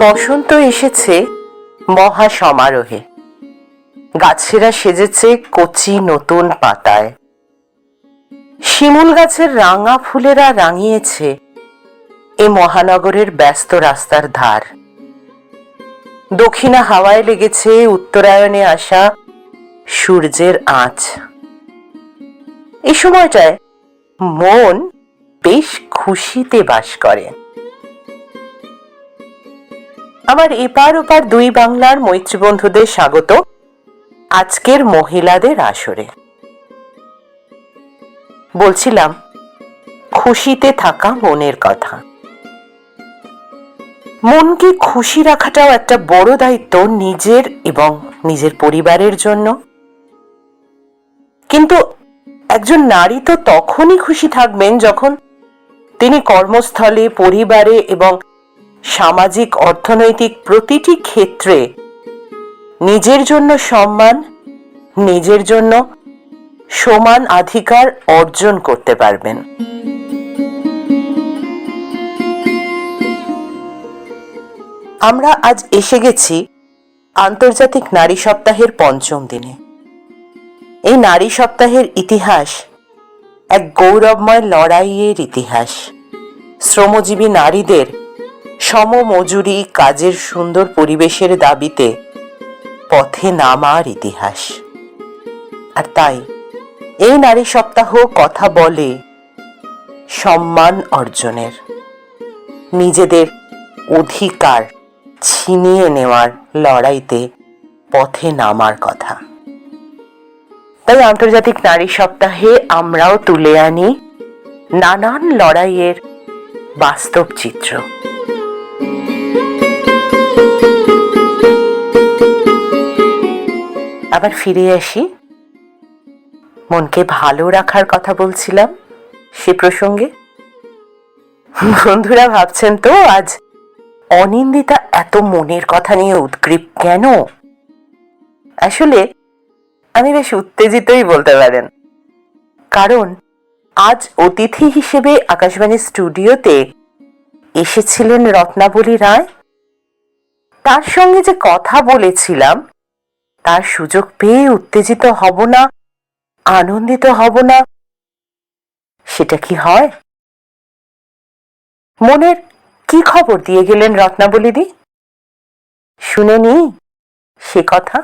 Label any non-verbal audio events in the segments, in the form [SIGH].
বসন্ত এসেছে মহা সমারোহে গাছেরা সেজেছে কচি নতুন পাতায়। শিমুল গাছের রাঙা ফুলেরা রাঙিয়েছে এ মহানগরের ব্যস্ত রাস্তার ধার। দক্ষিণা হাওয়ায় লেগেছে উত্তরায়ণে আসা সূর্যের আঁচ। এই সময়টায় মন বেশ খুশিতে বাস করে। আমার এপার ওপার দুই বাংলার মৈত্রী বন্ধুদের স্বাগত আজকের মহিলাদের আসরে। বলছিলাম, খুশিতে থাকা মনের কথা। মনকে খুশি রাখাটাও একটা বড় দায়িত্ব নিজের এবং নিজের পরিবারের জন্য। কিন্তু একজন নারী তো তখনই খুশি থাকবেন যখন তিনি কর্মস্থলে, পরিবারে এবং সামাজিক অর্থনৈতিক প্রতিটি ক্ষেত্রে নিজের জন্য সম্মান, নিজের জন্য সমান অধিকার অর্জন করতে পারবেন। আমরা আজ এসে গেছি আন্তর্জাতিক নারী সপ্তাহের পঞ্চম দিনে। এই নারী সপ্তাহের ইতিহাস এক গৌরবময় লড়াইয়ের ইতিহাস। শ্রমজীবী নারীদের সমমজুরি কাজের সুন্দর পরিবেশের দাবিতে পথে নামার ইতিহাস। আর তাই, এই নারী সপ্তাহ কথা বলে সম্মান অর্জনের। নিজেদের অধিকার ছিনিয়ে নেওয়ার লড়াইতে পথে নামার কথা। তাই আন্তর্জাতিক নারী সপ্তাহে আমরাও তুলে আনি নানান লড়াইয়ের বাস্তব চিত্র। আবার ফিরে আসি। মনকে ভালো রাখার কথা বলছিলাম সে প্রসঙ্গে। বন্ধুরা, ভাবছেন তো, আজ অনিন্দিতা এত মনের কথা নিয়ে উদ্গ্রীব কেন? আসলে আমি বেশ উত্তেজিতই বলতে পারেন। কারণ আজ অতিথি হিসেবে আকাশবাণী স্টুডিওতে এসেছিলেন রত্নাবলী রায়। তার সঙ্গে যে কথা বলেছিলাম, তার সুযোগ পেয়ে উত্তেজিত হব না, আনন্দিত হব না। সেটা কি হয়? মনের কি খবর দিয়ে গেলেন রত্নাবলীদি শুনে নি সে কথা।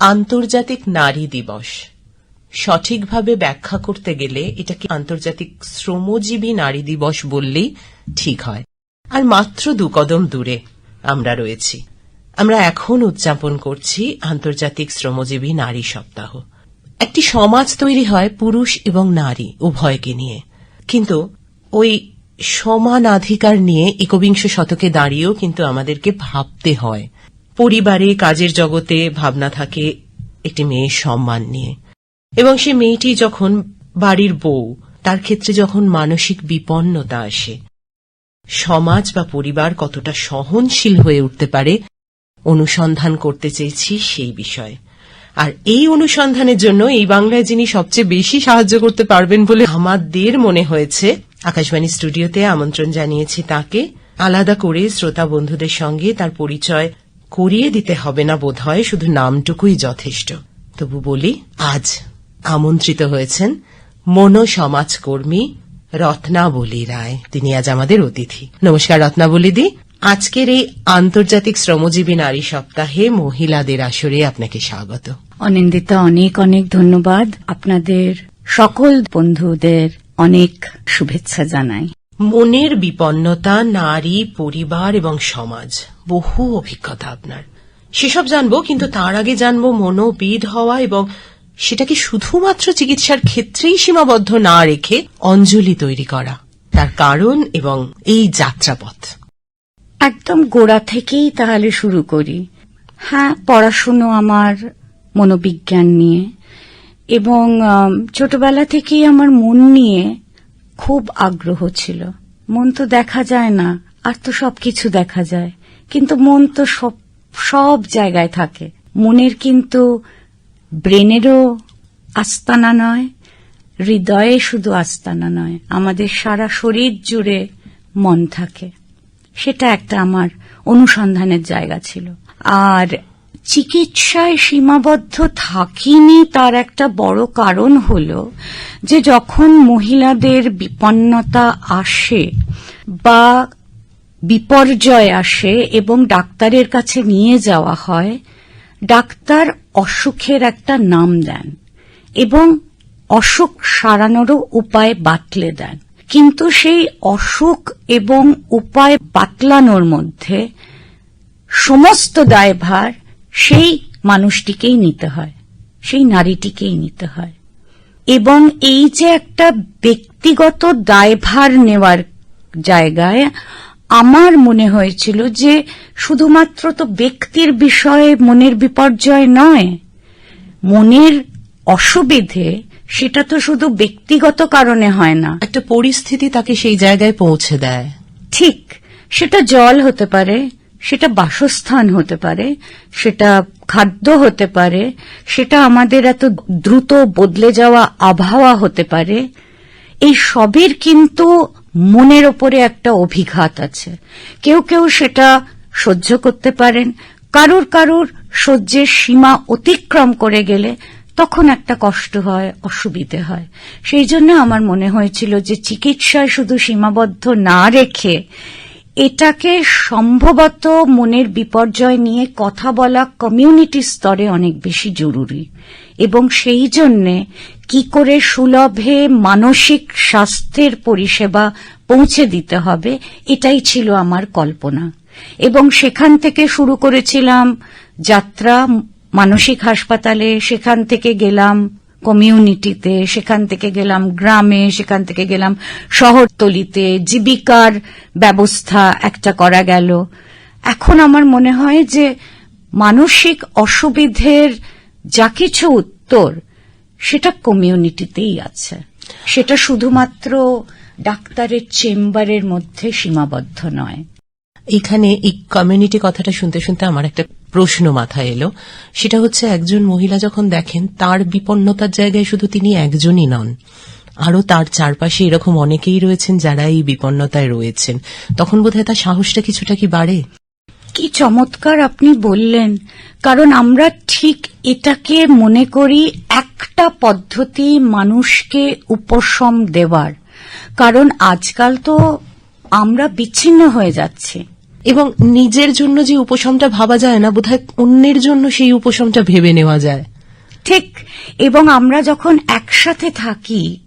আন্তর্জাতিক নারী দিবস। সঠিকভাবে ব্যাখ্যা করতে গেলে এটাকে আন্তর্জাতিক শ্রমজীবী নারী দিবস বললেই ঠিক হয়। আর মাত্র দু কদম দূরে আমরা রয়েছি। আমরা এখন উদযাপন করছি আন্তর্জাতিক শ্রমজীবী নারী সপ্তাহ। একটি সমাজ তৈরি হয় পুরুষ এবং নারী উভয়কে নিয়ে। কিন্তু ওই সমানাধিকার নিয়ে একবিংশ শতকে দাঁড়িয়েও কিন্তু আমাদেরকে ভাবতে হয়। পরিবারে, কাজের জগতে ভাবনা থাকে একটি মেয়ের সম্মান নিয়ে। এবং সে মেয়েটি যখন বাড়ির বউ, তার ক্ষেত্রে যখন মানসিক বিপন্নতা আসে সমাজ বা পরিবার কতটা সহনশীল হয়ে উঠতে পারে, অনুসন্ধান করতে চেয়েছি সেই বিষয়ে। আর এই অনুসন্ধানের জন্য এই বাংলায় যিনি সবচেয়ে বেশি সাহায্য করতে পারবেন বলে আমাদের মনে হয়েছে, আকাশবাণী স্টুডিওতে আমন্ত্রণ জানিয়েছি তাকে। আলাদা করে শ্রোতা বন্ধুদের সঙ্গে তার পরিচয় করিয়ে দিতে হবে না বোধ হয়, শুধু নামটুকুই যথেষ্ট। তবু বলি, আজ আমন্ত্রিত হয়েছেন মনো সমাজকর্মী রত্নাবলী রায়। তিনি আজ আমাদের অতিথি। নমস্কার রত্নাবলীদি আজকের এই আন্তর্জাতিক শ্রমজীবী নারী সপ্তাহে মহিলাদের আসরে আপনাকে স্বাগত। অনিন্দিতা অনেক অনেক ধন্যবাদ। আপনাদের সকল বন্ধুদের অনেক শুভেচ্ছা জানাই। মনের বিপন্নতা নারী পরিবার এবং সমাজ বহু অভিজ্ঞতা আপনার। সেসব জানব কিন্তু তার আগে জানব মনোবিদ হওয়া এবং সেটাকে শুধুমাত্র চিকিৎসার ক্ষেত্রেই সীমাবদ্ধ না রেখে অঞ্জলি তৈরি করা, তার কারণ এবং এই যাত্রাপথ। একদম গোড়া থেকেই তাহলে শুরু করি। হ্যাঁ পড়াশুনো আমার মনোবিজ্ঞান নিয়ে এবং ছোটবেলা থেকেই আমার মন নিয়ে খুব আগ্রহ ছিল। মন তো দেখা যায় না, আর তো সবকিছু দেখা যায়। কিন্তু মন তো সব সব জায়গায় থাকে। মনের কিন্তু ব্রেনেরও আস্তানা নয়, হৃদয়ে শুধু আস্তানা নয়, আমাদের সারা শরীর জুড়ে মন থাকে। সেটা একটা আমার অনুসন্ধানের জায়গা ছিল। আর চিকিৎসায় সীমাবদ্ধ থাকিনি তার একটা বড় কারণ হল যে যখন মহিলাদের বিপন্নতা আসে বা বিপর্যয় আসে এবং ডাক্তারের কাছে নিয়ে যাওয়া হয়, ডাক্তার অসুখের একটা নাম দেন এবং অসুখ সারানোরও উপায় বাতলে দেন। কিন্তু সেই অসুখ এবং উপায় বাতলানোর মধ্যে সমস্ত দায়ভার সেই মানুষটিকেই নিতে হয়, সেই নারীটিকেই নিতে হয়। এবং এই যে একটা ব্যক্তিগত দায়ভার নেওয়ার জায়গায় আমার মনে হয়েছিল যে শুধুমাত্র তো ব্যক্তির বিষয়ে মনের বিপর্যয় নয় মনের অসুবিধে সেটা তো শুধু ব্যক্তিগত কারণে হয় না। একটা পরিস্থিতি তাকে সেই জায়গায় পৌঁছে দেয়। ঠিক সেটা জল হতে পারে সেটা বাসস্থান হতে পারে সেটা খাদ্য হতে পারে সেটা আমাদের এত দ্রুত বদলে যাওয়া আবহাওয়া হতে পারে এই সবের কিন্তু মনের ওপরে একটা অভিঘাত আছে। কেউ কেউ সেটা সহ্য করতে পারেন। কারুর কারুর সহ্যের সীমা অতিক্রম করে গেলে তখন একটা কষ্ট হয়, অসুবিধে হয়। সেই জন্য আমার মনে হয়েছিল যে চিকিৎসায় শুধু সীমাবদ্ধ না রেখে এটাকে সম্ভবত মনের বিপর্যয় নিয়ে কথা বলা কমিউনিটি স্তরে অনেক বেশি জরুরি। এবং সেই জন্যে কি করে সুলভে মানসিক স্বাস্থ্যের পরিষেবা পৌঁছে দিতে হবে, এটাই ছিল আমার কল্পনা। এবং সেখান থেকে শুরু করেছিলাম যাত্রা, মানসিক হাসপাতালে, সেখান থেকে গেলাম কমিউনিটিতে, সেখান থেকে গেলাম গ্রামে, সেখান থেকে গেলাম শহরতলিতে, জীবিকার ব্যবস্থা একটা করা গেল। এখন আমার মনে হয় যে মানসিক অসুবিধের যা কিছু উত্তর সেটা কমিউনিটিতেই আছে। সেটা শুধুমাত্র ডাক্তারের চেম্বারের মধ্যে সীমাবদ্ধ নয়। এখানে এই কমিউনিটি কথাটা শুনতে শুনতে আমার একটা প্রশ্ন মাথায় এলো। সেটা হচ্ছে একজন মহিলা যখন দেখেন তার বিপন্নতার জায়গায় শুধু তিনি একজনই নন। আরও তার চারপাশে এরকম অনেকেই রয়েছেন যারা এই বিপন্নতায় রয়েছেন। তখন বোধহয় তার সাহসটা কিছুটা কি বাড়ে? কি চমৎকার আপনি বললেন। কারণ আমরা ঠিক এটাকে মনে করি একটা পদ্ধতি মানুষকে উপশম দেওয়ার। কারণ আজকাল তো আমরা বিচ্ছিন্ন হয়ে যাচ্ছি। এবং নিজের জন্য যে উপশমটা ভাবা যায় না বোধহয় অন্যের জন্য সেই উপশমটা ভেবে নেওয়া যায়। ঠিক এবং আমরা যখন একসাথে থাকি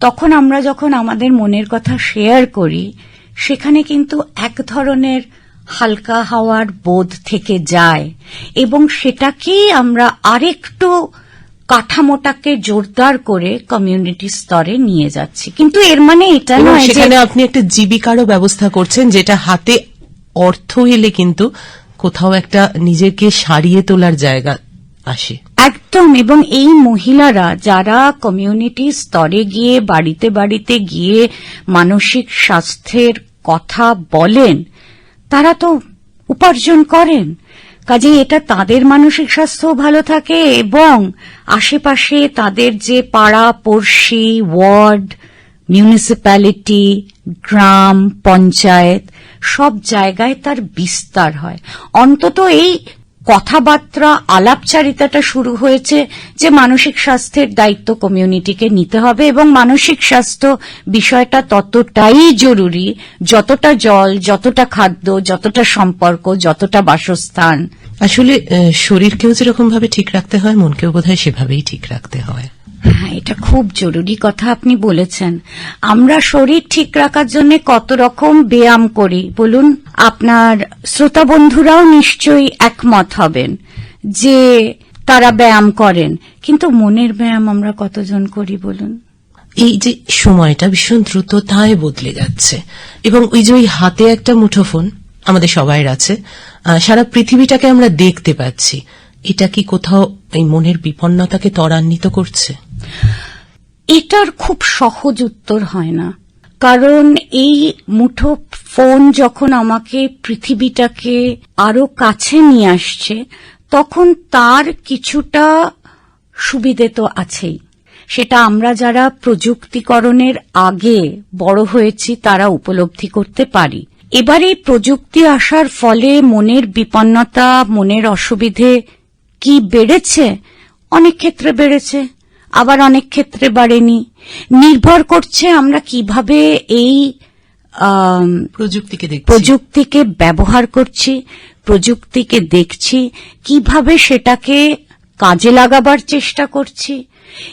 তখন আমরা যখন আমাদের মনের কথা শেয়ার করি সেখানে কিন্তু এক ধরনের হালকা হাওয়ার বোধ থেকে যায় এবং সেটাকে আমরা আরেকটু কাঠামোটাকে জোরদার করে কমিউনিটি স্তরে নিয়ে যাচ্ছি। কিন্তু এর মানে এটা নয় সেখানে আপনি একটা জীবিকারও ব্যবস্থা করছেন যেটা হাতে অর্থ এলে কিন্তু কোথাও একটা নিজেকে সারিয়ে তোলার জায়গা আসে। একদম এবং এই মহিলারা যারা কমিউনিটি স্তরে গিয়ে বাড়িতে বাড়িতে গিয়ে মানসিক স্বাস্থ্যের কথা বলেন তারা তো উপার্জন করেন। কাজে এটা তাদের মানসিক স্বাস্থ্য ভালো থাকে এবং আশেপাশে তাদের যে পাড়া, পড়শি, ওয়ার্ড, মিউনিসিপ্যালিটি, গ্রাম, পঞ্চায়েত, সব জায়গায় তার বিস্তার হয়। অন্তত এই কথাবার্তা, আলাপচারিতাটা শুরু হয়েছে যে মানসিক স্বাস্থ্যের দায়িত্ব কমিউনিটিকে নিতে হবে এবং মানসিক স্বাস্থ্য বিষয়টা ততটাই জরুরি যতটা জল, যতটা খাদ্য, যতটা সম্পর্ক, যতটা বাসস্থান। আসলে শরীরকেও যেরকম ভাবে ঠিক রাখতে হয়, মনকেও বোধহয় সেভাবেই ঠিক রাখতে হয়। হ্যাঁ এটা খুব জরুরি কথা আপনি বলেছেন। আমরা শরীর ঠিক রাখার জন্য কত রকম ব্যায়াম করি, বলুন? আপনার শ্রোতা বন্ধুরাও নিশ্চয়ই একমত হবেন যে তারা ব্যায়াম করেন, কিন্তু মনের ব্যায়াম আমরা কতজন করি, বলুন? এই যে সময়টা ভীষণ দ্রুততায় বদলে যাচ্ছে, এবং ওই যে ওই হাতে একটা মুঠোফোন আমাদের সবাইয়ের আছে সারা পৃথিবীটাকে আমরা দেখতে পাচ্ছি, এটা কি কোথাও এই মনের বিপন্নতাকে ত্বরান্বিত করছে? এটার খুব সহজ উত্তর হয় না। কারণ এই মুঠো ফোন যখন আমাকে পৃথিবীটাকে আরও কাছে নিয়ে আসছে, তখন তার কিছুটা সুবিধে তো আছেই। সেটা আমরা যারা প্রযুক্তিকরণের আগে বড় হয়েছি, তারা উপলব্ধি করতে পারি। এবার প্রযুক্তি আসার ফলে মনের বিপন্নতা, মনের অসুবিধে কি বেড়েছে? অনেক ক্ষেত্রে বেড়েছে। আবার অনেক ক্ষেত্রে বাড়েনি। নির্ভর করছে আমরা কীভাবে এই প্রযুক্তিকে প্রযুক্তিকে ব্যবহার করছি প্রযুক্তিকে দেখছি কীভাবে সেটাকে কাজে লাগাবার চেষ্টা করছি।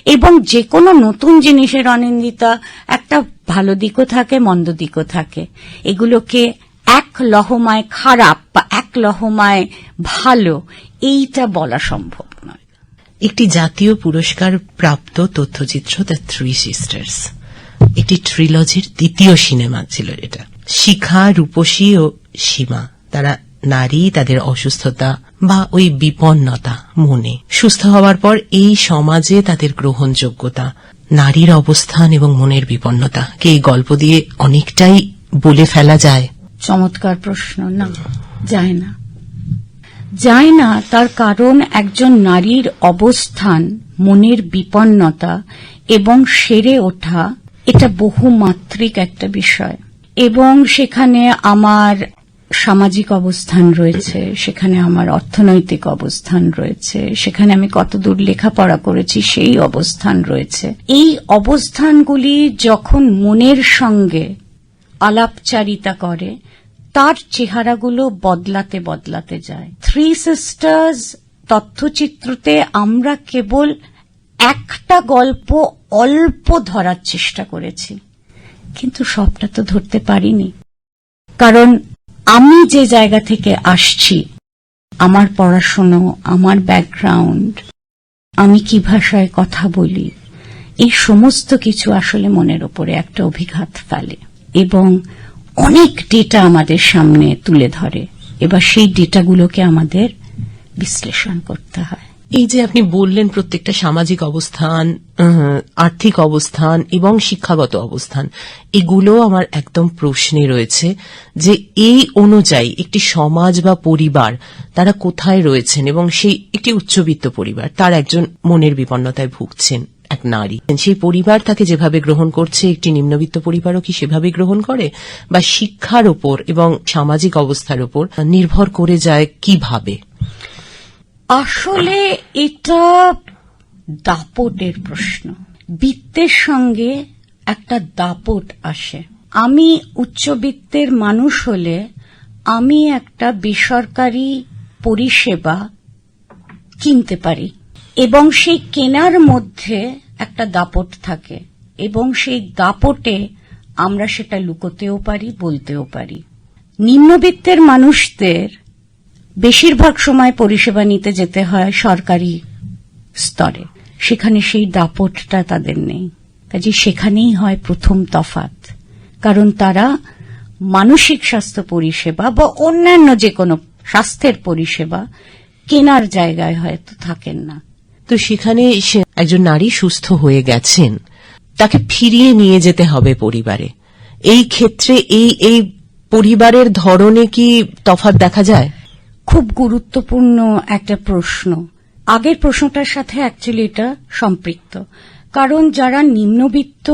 এবং যে কোনো নতুন জিনিসের অনিন্দিতা একটা ভালো দিকও থাকে মন্দ দিকও থাকে। এগুলোকে এক লহমায় খারাপ বা এক লহমায় ভালো এইটা বলা সম্ভব। একটি জাতীয় পুরস্কার প্রাপ্ত তথ্যচিত্র দ্য থ্রি সিস্টার্স একটি ট্রিলজির দ্বিতীয় সিনেমা ছিল এটা। শিখা, রূপসী ও সীমা, তারা নারী, তাদের অসুস্থতা বা ওই বিপন্নতা মনে। সুস্থ হওয়ার পর এই সমাজে তাদের গ্রহণযোগ্যতা, নারীর অবস্থান এবং মনের বিপন্নতা, কে এই গল্প দিয়ে অনেকটাই বলে ফেলা যায়। চমৎকার প্রশ্ন, না, যায় না। যায় না তার কারণ একজন নারীর অবস্থান, মনের বিপন্নতা এবং সেরে ওঠা, এটা বহুমাত্রিক একটা বিষয়। এবং সেখানে আমার সামাজিক অবস্থান রয়েছে, সেখানে আমার অর্থনৈতিক অবস্থান রয়েছে, সেখানে আমি কতদূর লেখাপড়া করেছি, সেই অবস্থান রয়েছে। এই অবস্থানগুলি যখন মনের সঙ্গে আলাপচারিতা করে তার চেহারাগুলো বদলাতে বদলাতে যায়। থ্রি সিস্টার্স তথ্যচিত্রতে আমরা কেবল একটা গল্প অল্প ধরার চেষ্টা করেছি। কিন্তু সবটা তো ধরতে পারিনি। কারণ আমি যে জায়গা থেকে আসছি, আমার পড়াশুনো, আমার ব্যাকগ্রাউন্ড আমি কি ভাষায় কথা বলি, এই সমস্ত কিছু আসলে মনের ওপরে একটা অভিঘাত ফেলে। এবং অনেক ডেটা আমাদের সামনে তুলে ধরে। এবার সেই ডেটাগুলোকে আমাদের বিশ্লেষণ করতে হয়। এই যে আপনি বললেন প্রত্যেকটা সামাজিক অবস্থান আর্থিক অবস্থান এবং শিক্ষাগত অবস্থান, এগুলো আমার একদম প্রশ্নে রয়েছে যে এই অনুযায়ী একটি সমাজ বা পরিবার তারা কোথায় রয়েছেন এবং সেই একটি উচ্চবিত্ত পরিবার, তার একজন মনের বিপন্নতায় ভুগছেন। এক নারী। সেই পরিবার তাকে যেভাবে গ্রহণ করছে, একটি নিম্নবিত্ত পরিবারও কি সেভাবে গ্রহণ করে? বা শিক্ষার ওপর এবং সামাজিক অবস্থার ওপর নির্ভর করে যায় কীভাবে? আসলে এটা দাপটের প্রশ্ন। বিত্তের সঙ্গে একটা দাপট আসে। আমি উচ্চবিত্তের মানুষ হলে আমি একটা বেসরকারি পরিষেবা কিনতে পারি। এবং সেই কেনার মধ্যে একটা দাপট থাকে এবং সেই দাপটে আমরা সেটা লুকোতেও পারি, বলতেও পারি। নিম্নবিত্তের মানুষদের বেশিরভাগ সময় পরিষেবা নিতে যেতে হয় সরকারি স্তরে। সেখানে সেই দাপটটা তাদের নেই। কাজে সেখানেই হয় প্রথম তফাত কারণ তারা মানসিক স্বাস্থ্য পরিষেবা বা অন্যান্য যে কোনো স্বাস্থ্যের পরিষেবা কেনার জায়গায় হয়তো থাকেন না। তো সেখানে একজন নারী সুস্থ হয়ে গেছেন। তাকে ফিরিয়ে নিয়ে যেতে হবে পরিবারে। এই ক্ষেত্রে এই এই পরিবারের ধরনে কি তফাৎ দেখা যায়? খুব গুরুত্বপূর্ণ একটা প্রশ্ন। আগের প্রশ্নটার সাথে অ্যাকচুয়ালি এটা সম্পৃক্ত। কারণ যারা নিম্নবিত্ত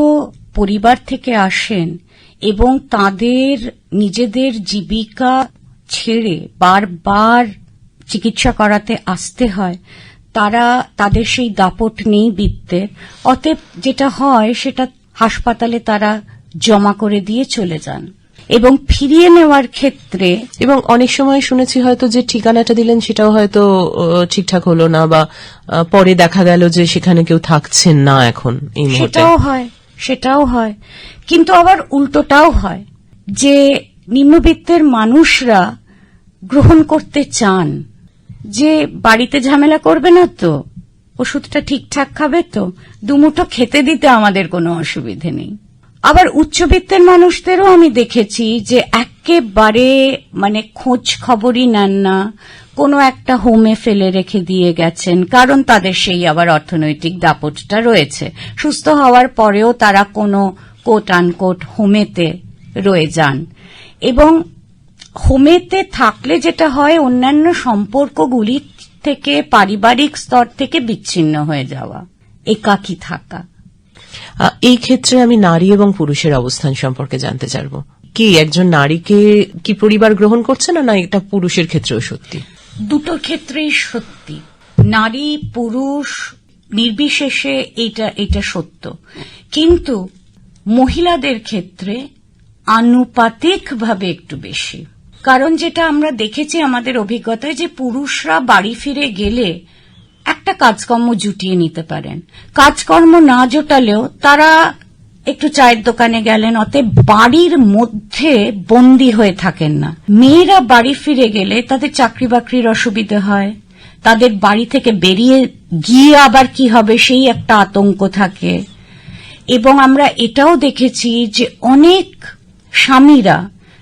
পরিবার থেকে আসেন এবং তাদের নিজেদের জীবিকা ছেড়ে বারবার চিকিৎসা করাতে আসতে হয় তারা তাদের সেই দাপট নেই বিত্তের অতএব যেটা হয় সেটা হাসপাতালে তারা জমা করে দিয়ে চলে যান। এবং ফিরিয়ে নেওয়ার ক্ষেত্রে এবং অনেক সময় শুনেছি হয়তো যে ঠিকানাটা দিলেন সেটাও হয়তো ঠিকঠাক হলো না বা পরে দেখা গেল যে সেখানে কেউ থাকছেন না এখন এই মুহূর্তে। সেটাও হয় সেটাও হয়। কিন্তু আবার উল্টোটাও হয় যে নিম্নবিত্তের মানুষরা গ্রহণ করতে চান যে বাড়িতে ঝামেলা করবে না তো? ওষুধটা ঠিকঠাক খাবে তো? দুমুঠো খেতে দিতে আমাদের কোনো অসুবিধে নেই। আবার উচ্চবিত্তের মানুষদেরও আমি দেখেছি যে একেবারে মানে খোঁজ খবরই নেন না। কোনো একটা হোমে ফেলে রেখে দিয়ে গেছেন, কারণ তাদের সেই আবার অর্থনৈতিক দাপটটা রয়েছে। সুস্থ হওয়ার পরেও তারা কোনো কোট আনকোট হোমেতে রয়ে যান। এবং হোমেতে থাকলে যেটা হয় অন্যান্য সম্পর্কগুলি থেকে পারিবারিক স্তর থেকে বিচ্ছিন্ন হয়ে যাওয়া একাকী থাকা। এই ক্ষেত্রে আমি নারী এবং পুরুষের অবস্থান সম্পর্কে জানতে চাইব। কি একজন নারীকে কি পরিবার গ্রহণ করছে না না এটা পুরুষের ক্ষেত্রেও সত্যি? দুটোর ক্ষেত্রেই সত্যি। নারী পুরুষ নির্বিশেষে এটা এটা সত্য। কিন্তু মহিলাদের ক্ষেত্রে আনুপাতিকভাবে একটু বেশি। কারণ যেটা আমরা দেখেছি আমাদের অভিজ্ঞতায় যে পুরুষরা বাড়ি ফিরে গেলে একটা কাজকর্ম জুটিয়ে নিতে পারেন। কাজকর্ম না জোটালেও তারা একটু চায়ের দোকানে গেলেন, অতএব বাড়ির মধ্যে বন্দী হয়ে থাকেন না। মেয়েরা বাড়ি ফিরে গেলে তাদের চাকরি বাকরির অসুবিধে হয়, তাদের বাড়ি থেকে বেরিয়ে গিয়ে আবার কি হবে সেই একটা আতঙ্ক থাকে। এবং আমরা এটাও দেখেছি যে অনেক স্বামীরা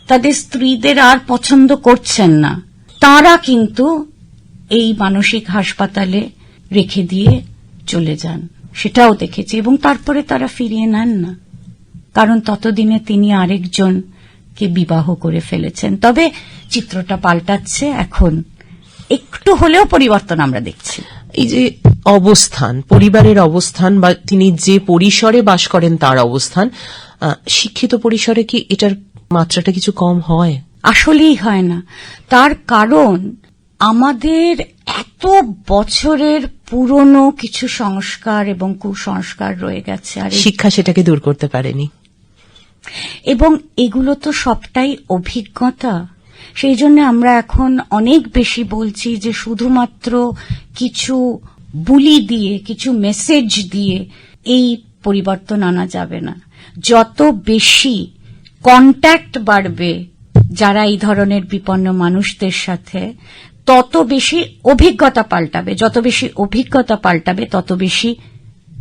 তাদের স্ত্রীদের আর পছন্দ করছেন না। তারা কিন্তু এই মানসিক হাসপাতালে রেখে দিয়ে চলে যান। সেটাও দেখেছি এবং তারপরে তারা ফিরিয়ে নেন না। কারণ ততদিনে তিনি আরেকজনকে বিবাহ করে ফেলেছেন। তবে চিত্রটা পাল্টাচ্ছে এখন। একটু হলেও পরিবর্তন আমরা দেখছি। এই যে অবস্থান, পরিবারের অবস্থান বা তিনি যে পরিসরে বাস করেন তার অবস্থান শিক্ষিত পরিসরে কি এটার মাত্রাটা কিছু কম হয়। আসলেই হয় না। তার কারণ আমাদের এত বছরের পুরনো কিছু সংস্কার এবং কুসংস্কার রয়ে গেছে আর শিক্ষা সেটাকে দূর করতে পারেনি। এবং এগুলো তো সবটাই অভিজ্ঞতা। সেই জন্য আমরা এখন অনেক বেশি বলছি যে শুধুমাত্র কিছু বুলি দিয়ে কিছু মেসেজ দিয়ে এই পরিবর্তন আনা যাবে না। যত বেশি কন্ট্যাক্ট বাড়বে যারা এই ধরনের বিপন্ন মানুষদের সাথে, তত বেশি অভিজ্ঞতা পাল্টাবে। যত বেশি অভিজ্ঞতা পাল্টাবে, তত বেশি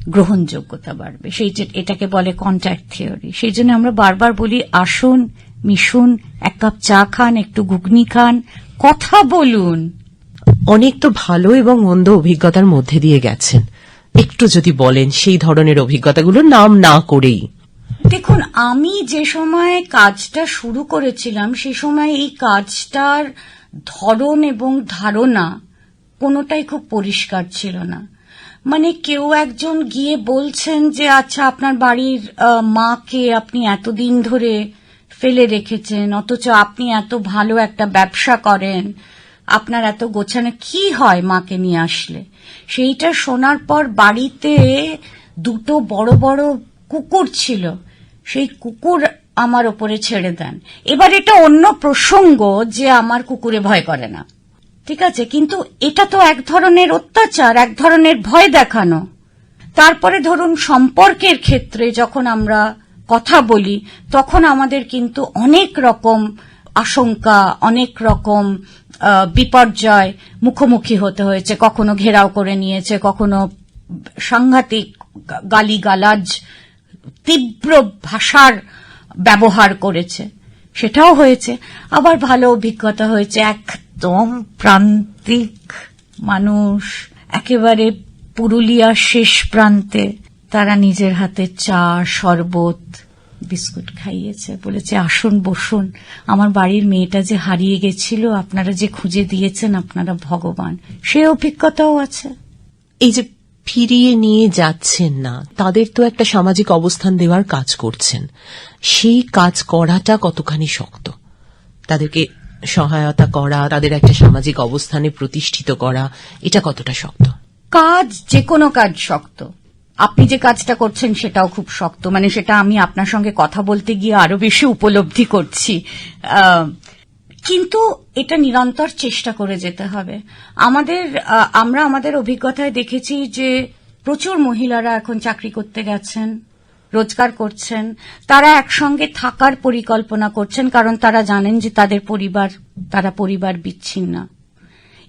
গ্রহণযোগ্যতা বাড়বে। সেই যে, এটাকে বলে কন্ট্যাক্ট থিওরি সেই জন্য আমরা বারবার বলি, আসুন, মিশুন, এক কাপ চা খান, একটু ঘুগনি খান, কথা বলুন। অনেক তো ভালো এবং মন্দ অভিজ্ঞতার মধ্যে দিয়ে গেছেন। একটু যদি বলেন সেই ধরনের অভিজ্ঞতাগুলোর নাম না করেই। দেখুন, আমি যে সময় কাজটা শুরু করেছিলাম, সে সময় এই কাজটার ধরন এবং ধারণা কোনোটাই খুব পরিষ্কার ছিল না। মানে কেউ একজন গিয়ে বলছেন যে আচ্ছা আপনার বাড়ির মাকে আপনি এতদিন ধরে ফেলে রেখেছেন, অথচ আপনি এত ভালো একটা ব্যবসা করেন, আপনার এত গোছানো, কি হয় মাকে নিয়ে আসলে? সেইটা শোনার পর বাড়িতে দুটো বড় বড় কুকুর ছিল। সেই কুকুর আমার ওপরে ছেড়ে দেন। এবার এটা অন্য প্রসঙ্গ যে আমার কুকুরে ভয় করে না। ঠিক আছে, কিন্তু এটা তো এক ধরনের অত্যাচার, এক ধরনের ভয় দেখানো। তারপরে ধরুন সম্পর্কের ক্ষেত্রে যখন আমরা কথা বলি, তখন আমাদের কিন্তু অনেক রকম আশঙ্কা, অনেক রকম বিপর্যয় মুখোমুখি হতে হয়েছে, কখনো ঘেরাও করে নিয়েছে, কখনো সাংঘাতিক গালি গালাজ তীব্র ভাষার ব্যবহার করেছে। সেটাও হয়েছে। আবার ভালো অভিজ্ঞতা হয়েছে। একদম প্রান্তিক মানুষ, একেবারে পুরুলিয়ার শেষ প্রান্তে। তারা নিজের হাতে চা, শরবত, বিস্কুট খাইয়েছে। বলেছে, আসুন, বসুন। আমার বাড়ির মেয়েটা যে হারিয়ে গেছিল, আপনারা যে খুঁজে দিয়েছেন, আপনারা ভগবান। সে অভিজ্ঞতাও আছে। এই যে ফিরিয়ে নিয়ে যাচ্ছেন না। তাদের তো একটা সামাজিক অবস্থান দেওয়ার কাজ করছেন। সেই কাজ করাটা কতখানি শক্ত? তাদেরকে সহায়তা করা, তাদের একটা সামাজিক অবস্থানে প্রতিষ্ঠিত করা, এটা কতটা শক্ত? কাজ যে কোনো কাজ শক্ত। আপনি যে কাজটা করছেন সেটাও খুব শক্ত। মানে সেটা আমি আপনার সঙ্গে কথা বলতে গিয়ে আরও বেশি উপলব্ধি করছি। কিন্তু এটা নিরন্তর চেষ্টা করে যেতে হবে। আমাদের আমরা আমাদের অভিজ্ঞতায় দেখেছি যে প্রচুর মহিলারা এখন চাকরি করতে গেছেন, রোজগার করছেন। তারা একসঙ্গে থাকার পরিকল্পনা করছেন, কারণ তারা জানেন যে তাদের পরিবার, তারা পরিবার বিচ্ছিন্ন।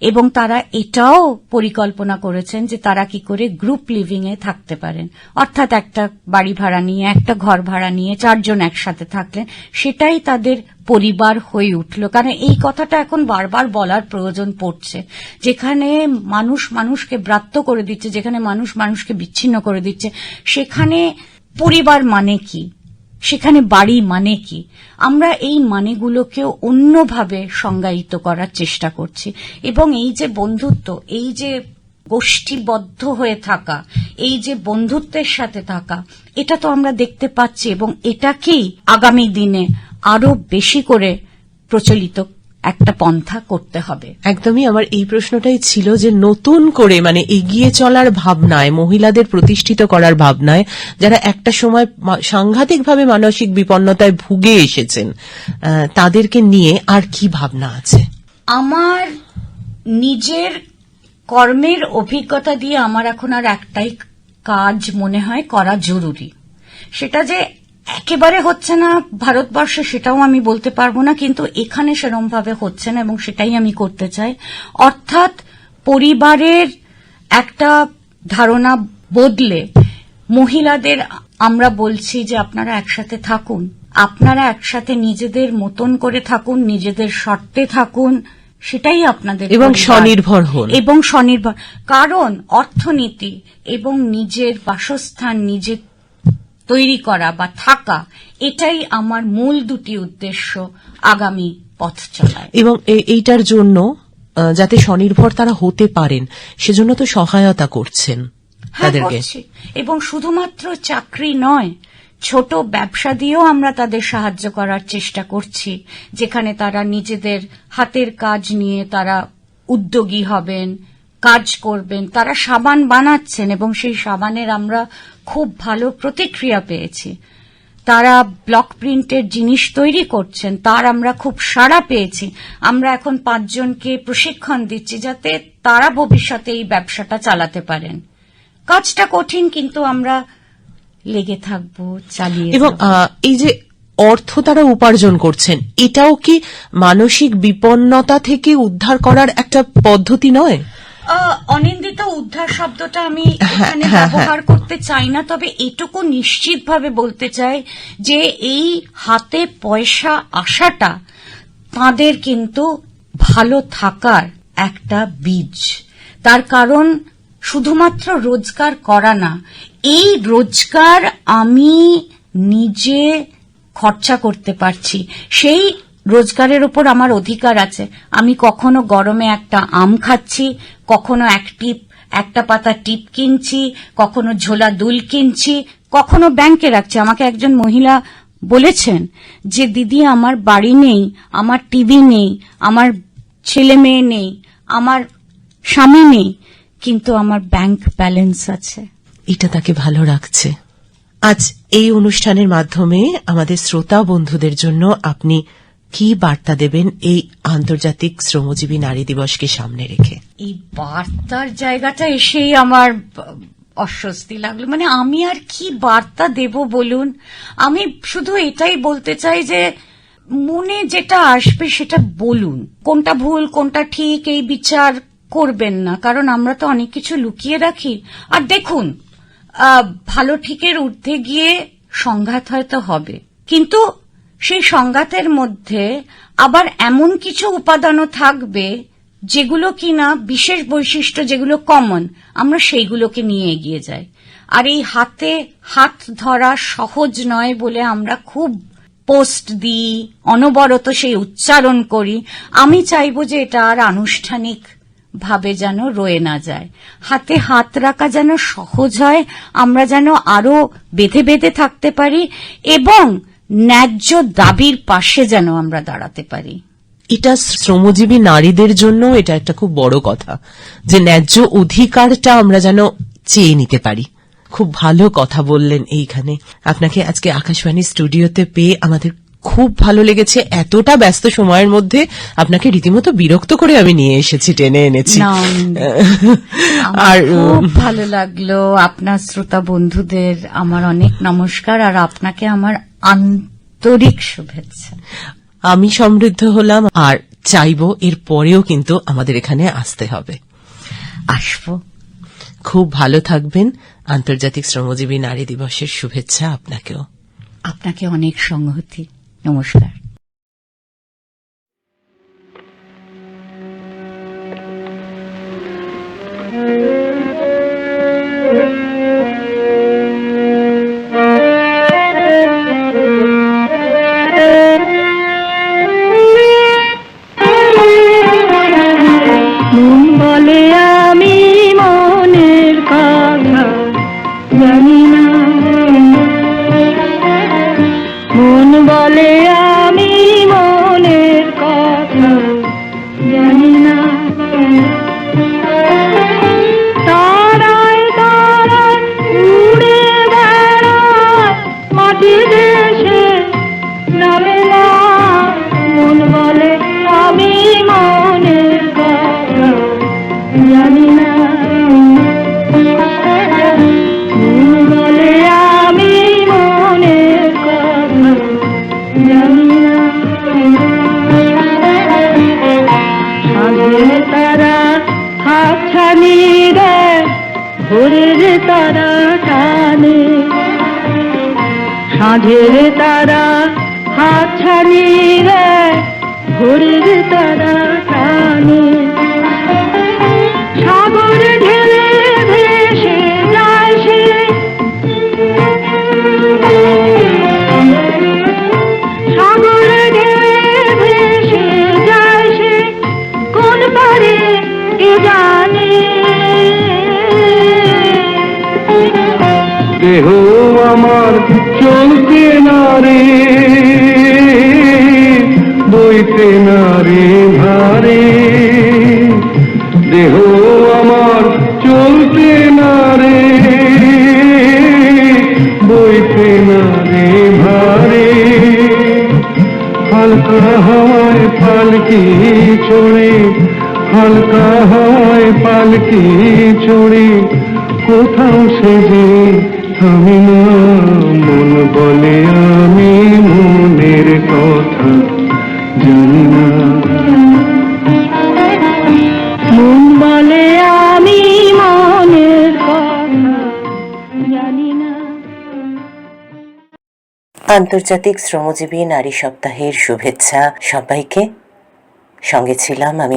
এবং তারা এটাও পরিকল্পনা করেছেন যে তারা কি করে গ্রুপ লিভিং এ থাকতে পারেন। অর্থাৎ একটা বাড়ি ভাড়া নিয়ে, একটা ঘর ভাড়া নিয়ে চারজন একসাথে থাকলেন, সেটাই তাদের পরিবার হয়ে উঠল। কারণ এই কথাটা এখন বারবার বলার প্রয়োজন পড়ছে। যেখানে মানুষ মানুষকে ব্রাত্য করে দিচ্ছে, যেখানে মানুষ মানুষকে বিচ্ছিন্ন করে দিচ্ছে, সেখানে পরিবার মানে কি? সেখানে বাড়ি মানে কি? আমরা এই মানেগুলোকেও অন্যভাবে সংজ্ঞায়িত করার চেষ্টা করছি। এবং এই যে বন্ধুত্ব, এই যে গোষ্ঠীবদ্ধ হয়ে থাকা, এই যে বন্ধুত্বের সাথে থাকা, এটা তো আমরা দেখতে পাচ্ছি এবং এটাকেই আগামী দিনে আরও বেশি করে প্রচলিত একটা পন্থা করতে হবে। একদমই আমার এই প্রশ্নটাই ছিল যে নতুন করে মানে এগিয়ে চলার ভাবনায় মহিলাদের প্রতিষ্ঠিত করার ভাবনায় যারা একটা সময় সাংঘাতিকভাবে মানসিক বিপন্নতায় ভুগে এসেছেন তাদেরকে নিয়ে আর কি ভাবনা আছে? আমার নিজের কর্মের অভিজ্ঞতা দিয়ে আমার এখন আর একটাই কাজ মনে হয় করা জরুরি। সেটা যে একেবারে হচ্ছে না ভারতবর্ষে সেটাও আমি বলতে পারব না কিন্তু এখানে সেরম ভাবে হচ্ছে না এবং সেটাই আমি করতে চাই। অর্থাৎ পরিবারের একটা ধারণা বদলে মহিলাদের আমরা বলছি যে আপনারা একসাথে থাকুন। আপনারা একসাথে নিজেদের মতন করে থাকুন নিজেদের শর্তে থাকুন সেটাই আপনাদের এবং স্বনির্ভর হন। এবং স্বনির্ভর। কারণ অর্থনীতি এবং নিজের বাসস্থান নিজে তৈরি করা বা থাকা এটাই আমার মূল দুটি উদ্দেশ্য আগামী পথ চলায়। এবং এইটার জন্য যাতে স্বনির্ভর তারা হতে পারেন সেজন্য তো সহায়তা করছেন হ্যাঁ, তাদেরকে। এবং শুধুমাত্র চাকরি নয় ছোট ব্যবসা দিয়েও আমরা তাদের সাহায্য করার চেষ্টা করছি যেখানে তারা নিজেদের হাতের কাজ নিয়ে তারা উদ্যোগী হবেন কাজ করবেন তারা সাবান বানাচ্ছেন এবং সেই সাবানের আমরা খুব ভালো প্রতিক্রিয়া পেয়েছি। তারা ব্লক প্রিন্টের জিনিস তৈরি করছেন তার আমরা খুব সাড়া পেয়েছি। আমরা এখন পাঁচজনকে প্রশিক্ষণ দিচ্ছি যাতে তারা ভবিষ্যতে এই ব্যবসাটা চালাতে পারেন। কাজটা কঠিন কিন্তু আমরা লেগে থাকব চালিয়ে এবং এই যে অর্থ তারা উপার্জন করছেন এটাও কি মানসিক বিপন্নতা থেকে উদ্ধার করার একটা পদ্ধতি নয়? অনিন্দিত উদ্ধার শব্দটা আমি [LAUGHS] এখানে হ্যাঁ, ব্যবহার করতে চাই না তবে এটুকু নিশ্চিতভাবে বলতে চাই যে এই হাতে পয়সা আসাটা তাদের কিন্তু ভালো থাকার একটা বীজ। তার কারণ শুধুমাত্র রোজগার করা না এই রোজগার আমি নিজে খরচা করতে পারছি। সেই রোজগারের উপর আমার অধিকার আছে। আমি কখনো গরমে একটা আম খাচ্ছি কখনো এক টিপ, একটা পাতা টিপ কিনছি, কখনো ঝোলা দুল কিনছি, কখনো ব্যাংকে রাখছি। আমাকে একজন মহিলা বলেছেন যে, দিদি, আমার বাড়ি নেই, আমার টিভি নেই, আমার ছেলে মেয়ে নেই, আমার স্বামী নেই, কিন্তু আমার ব্যাংক ব্যালেন্স আছে। এটা তাকে ভালো রাখছে। আজ এই অনুষ্ঠানের মাধ্যমে আমাদের শ্রোতা বন্ধুদের জন্য আপনি কি বার্তা দেবেন এই আন্তর্জাতিক শ্রমজীবী নারী দিবসকে সামনে রেখে? এই বার্তার জায়গাটা এসেই আমার অস্বস্তি লাগল। মানে আমি আর কি বার্তা দেব বলুন? আমি শুধু এটাই বলতে চাই যে, মনে যেটা আসবে সেটা বলুন। কোনটা ভুল, কোনটা ঠিক, এই বিচার করবেন না। কারণ আমরা তো অনেক কিছু লুকিয়ে রাখি। আর দেখুন ভালো ঠিকের ঊর্ধ্বে গিয়ে সংঘাত হয়তো হবে। কিন্তু সেই সংঘাতের মধ্যে আবার এমন কিছু উপাদানও থাকবে যেগুলো কিনা বিশেষ বৈশিষ্ট্য, যেগুলো কমন আমরা সেইগুলোকে নিয়ে এগিয়ে যাই। আর এই হাতে হাত ধরা সহজ নয় বলে আমরা খুব পোস্ট দিই, অনবরত সেই উচ্চারণ করি। আমি চাইব যে এটা আর আনুষ্ঠানিক ভাবে যেন রয়ে না যায়। হাতে হাত রাখা যেন সহজ হয়, আমরা যেন আরও বেঁধে বেঁধে থাকতে পারি এবং ন্যায্য দাবির পাশে যেন আমরা দাঁড়াতে পারি। এটা শ্রমজীবী নারীদের জন্য এটা একটা খুব বড় কথা যে ন্যায্য অধিকারটা আমরা যেন চেয়ে নিতে পারি। খুব ভালো কথা বললেন এইখানে। আপনাকে আজকে আকাশবাণী স্টুডিওতে পেয়ে আমাদের খুব ভালো লেগেছে। এতটা ব্যস্ত সময়ের মধ্যে আপনাকে রীতিমতো বিরক্ত করে আমি নিয়ে এসেছি টেনে এনেছি। [LAUGHS] আর ভালো লাগল। আপনার শ্রোতা বন্ধুদের আমার অনেক নমস্কার আর আপনাকে আমার আন্তরিক শুভেচ্ছা। আমি সমৃদ্ধ হলাম আর চাইব এর পরেও কিন্তু আমাদের এখানে আসতে হবে। আসব। খুব ভালো থাকবেন। আন্তর্জাতিক শ্রমজীবী নারী দিবসের শুভেচ্ছা আপনাকেও। আপনাকে অনেক সংহতি। নমস্কার। seré বইতে না ভারে। দেহ আমার চলতে না রে বইতে না রে ভারে। হালকা হাওয়ায় পালকি চড়ে, হালকা হাওয়ায় পালকি চড়ে। কোথাও সে যে থামি না, মন বলে আমি মনের কথা। আন্তর্জাতিক শ্রমজীবী নারী সপ্তাহের শুভেচ্ছা সবাইকে। সঙ্গে ছিলাম আমি